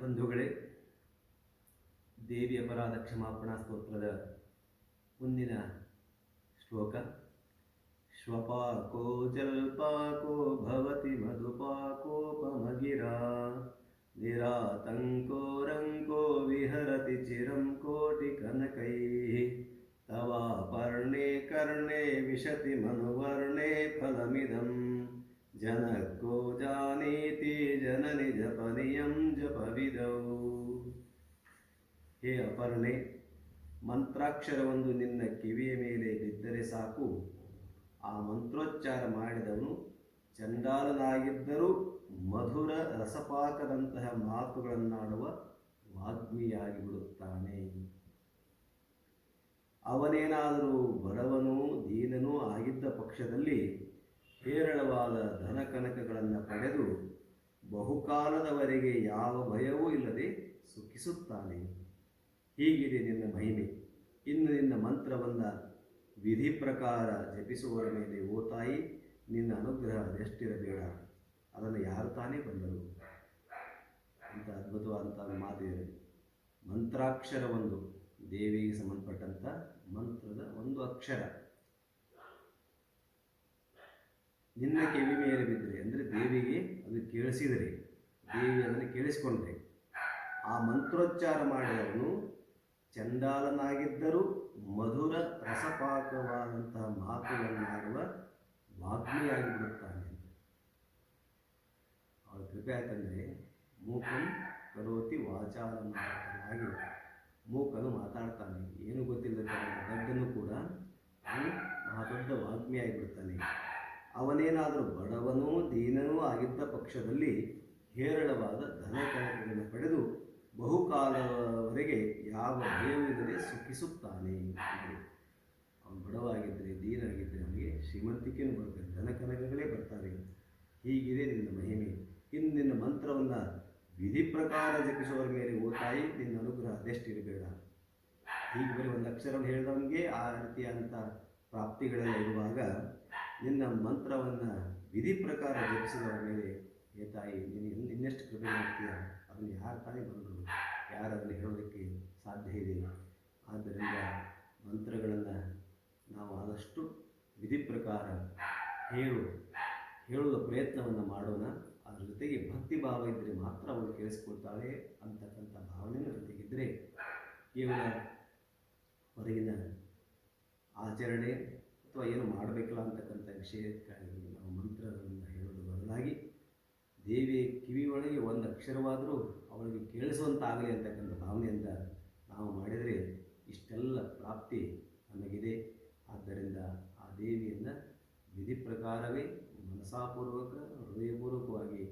ಬಂಧುಗಳೇ ದೇವಿ ಅಪರಾಧ ಕ್ಷಮಾಪಣಾ ಸ್ತೋತ್ರದ ಮುಂದಿನ ಶ್ಲೋಕ ಶ್ವಪಾಕೋ ಜಲ್ಪಾಕೋ ಭವತಿ ಮಧುಪಾಕೋಪಮಗಿರಾ ನಿರಾತಂಕೋ ರಂಕೋ ವಿಹರತಿ ಚಿರಂ ಕೋಟಿ ಕನಕೈ ತವಾಪರ್ಣೆ ಕರ್ಣೆ ವಿಶತಿ ಮನುವರ್ಣೆ ಫಲಮಿದಂ ಜನಕ್ಕೋ ಜಾನೀತಿ ಜನನಿ ಜಪನಿಯಂ ಜಪವಿದೌ ಹೇ ಅಪರ್ಣೆ, ಮಂತ್ರಾಕ್ಷರವೊಂದು ನಿನ್ನ ಕಿವಿಯ ಮೇಲೆ ಬಿದ್ದರೆ ಸಾಕು. ಆ ಮಂತ್ರೋಚ್ಚಾರ ಮಾಡಿದವನು ಚಂಡಾಲನಾಗಿದ್ದರೂ ಮಧುರ ರಸಪಾಕದಂತಹ ಮಾತುಗಳನ್ನಾಡುವ ವಾಗ್ಮಿಯಾಗಿ ಬಿಡುತ್ತಾನೆ ಅವನೇನಾದರೂ ಬಡವನೂ ದೀನನೂ ಆಗಿದ್ದ ಪಕ್ಷದಲ್ಲಿ ಹೇರಳವಾದ ಧನಕನಕಗಳನ್ನು ಪಡೆದು ಬಹುಕಾಲದವರೆಗೆ ಯಾವ ಭಯವೂ ಇಲ್ಲದೆ ಸುಖಿಸುತ್ತಾನೆ. ಹೀಗಿದೆ ನಿನ್ನ ಮಹಿಮೆ. ಇನ್ನು ನಿನ್ನ ಮಂತ್ರವನ್ನು ವಿಧಿ ಪ್ರಕಾರ ಜಪಿಸುವವರ ಮೇಲೆ ಓ ನಿನ್ನ ಅನುಗ್ರಹ ಅದೆಷ್ಟಿರಬೇಡ. ಅದನ್ನು ಯಾರು ತಾನೇ ಬಂದರು? ಅಂತ ಅದ್ಭುತವಾದಂಥ ಮಾತಿದೆ ಮಂತ್ರಾಕ್ಷರ ಒಂದು, ದೇವಿಗೆ ಸಂಬಂಧಪಟ್ಟಂಥ ಮಂತ್ರದ ಒಂದು ಅಕ್ಷರ. ನಿನ್ನ ಕಿವಿ ಮೇಲೆ ಬಿದ್ದರೆ ಅದು ಕೇಳಿಸಿದರೆ. ದೇವಿ ಅದನ್ನು ಕೇಳಿಸ್ಕೊಂಡ್ರಿ. ಆ ಮಂತ್ರೋಚ್ಚಾರ ಮಾಡಿದವನು ಚಂಡಾಲನಾಗಿದ್ದರೂ ಮಧುರ ರಸಪಾಕವಾದಂತಹ ಮಾತುಗಳನ್ನಾಡುವ ವಾಗ್ಮಿಯಾಗಿ ಬಿಡುತ್ತಾನೆ ಅವಳ ಕೃಪೆ ಯಾಕಂದರೆ ಮೂಕಂ ಕರೋತಿ ವಾಚಾಲನಾಗಿ ಮೂಕನು ಮಾತಾಡ್ತಾನೆ. ಏನು ಗೊತ್ತಿಲ್ಲದ ದಡ್ಡನು ಕೂಡ ಅವನು ಮಹಾದೊಡ್ಡ ವಾಗ್ಮಿಯಾಗಿ ಬಿಡ್ತಾನೆ ಅವನೇನಾದರೂ ಬಡವನೂ, ದೀನನೂ ಆಗಿದ್ದ ಪಕ್ಷದಲ್ಲಿ ಹೇರಳವಾದ ಧನಕನಕಗಳನ್ನು ಪಡೆದು ಬಹುಕಾಲವರೆಗೆ ಯಾವ ಭಯವಿಲ್ಲದೆ ಸುಖಿಸುತ್ತಾನೆ ಅವನು ಬಡವಾಗಿದ್ದರೆ, ದೀನಾಗಿದ್ದರೆ ಅವನಿಗೆ ಶ್ರೀಮಂತಿಕೆಯೂ ಬರ್ತದೆ ಧನಕನಕಗಳೇ ಬರ್ತಾರೆ. ಹೀಗಿದೆ ನಿನ್ನ ಮಹಿಮೆ. ಇನ್ನು ನಿನ್ನ ಮಂತ್ರವನ್ನು ವಿಧಿ ಪ್ರಕಾರ ಜಪಿಸುವವರ ಮೇಲೆ ಓ ತಾಯಿ ನಿನ್ನ ಅನುಗ್ರಹ ಅದೆಷ್ಟಿರಬೇಡ. ಹೀಗೆ ಬರೀ ಒಂದು ಅಕ್ಷರವನ್ನು ಹೇಳಿದವನಿಗೆ ಆ ರೀತಿಯಾದಂಥ ಪ್ರಾಪ್ತಿಗಳೆಲ್ಲ ಇರುವಾಗ ನಿನ್ನ ಮಂತ್ರವನ್ನು ವಿಧಿ ಪ್ರಕಾರ ಜಪಿಸಿದವರ ಮೇಲೆ ಏ ತಾಯಿ, ನೀನು ಇನ್ನು ಇನ್ನೆಷ್ಟು ಕೃಪೆ ಮಾಡ್ತೀಯ? ಅದನ್ನು ಯಾರು ತಾನೇ ಬಂದರು? ಯಾರು ಅದನ್ನು ಹೇಳೋದಕ್ಕೆ ಸಾಧ್ಯ ಇದೆ? ಆದ್ದರಿಂದ ಮಂತ್ರಗಳನ್ನು ನಾವು ಆದಷ್ಟು ವಿಧಿ ಪ್ರಕಾರ ಹೇಳು, ಹೇಳುವ ಪ್ರಯತ್ನವನ್ನು ಮಾಡೋಣ. ಅದ್ರ ಜೊತೆಗೆ ಭಕ್ತಿ ಭಾವ ಇದ್ದರೆ ಮಾತ್ರ ಅವಳು ಕೇಳಿಸ್ಕೊಳ್ತಾಳೆ ಅಂತಕ್ಕಂಥ ಭಾವನೆಯ ಜೊತೆಗಿದ್ದರೆ ಕೇವಲ ಹೊರಗಿನ ಆಚರಣೆ ಅಥವಾ ಏನು ಮಾಡಬೇಕಲ್ಲ ಅಂತಕ್ಕಂಥ ವಿಷಯಕ್ಕಾಗಿ ನಾವು ಮಂತ್ರಗಳನ್ನು ಹೇಳೋದು ಬದಲಾಗಿ ದೇವಿ ಕಿವಿಯೊಳಗೆ ಒಂದು ಅಕ್ಷರವಾದರೂ ಅವಳಿಗೆ ಕೇಳಿಸುವಂತಾಗಲಿ ಅಂತಕ್ಕಂಥ ಭಾವನೆಯಿಂದ ನಾವು ಮಾಡಿದರೆ ಇಷ್ಟೆಲ್ಲ ಪ್ರಾಪ್ತಿ ನಮಗಿದೆ. ಆದ್ದರಿಂದ ಆ ದೇವಿಯನ್ನು ವಿಧಿ ಪ್ರಕಾರವೇ ಮನಸಾಪೂರ್ವಕ ಹೃದಯಪೂರ್ವಕವಾಗಿ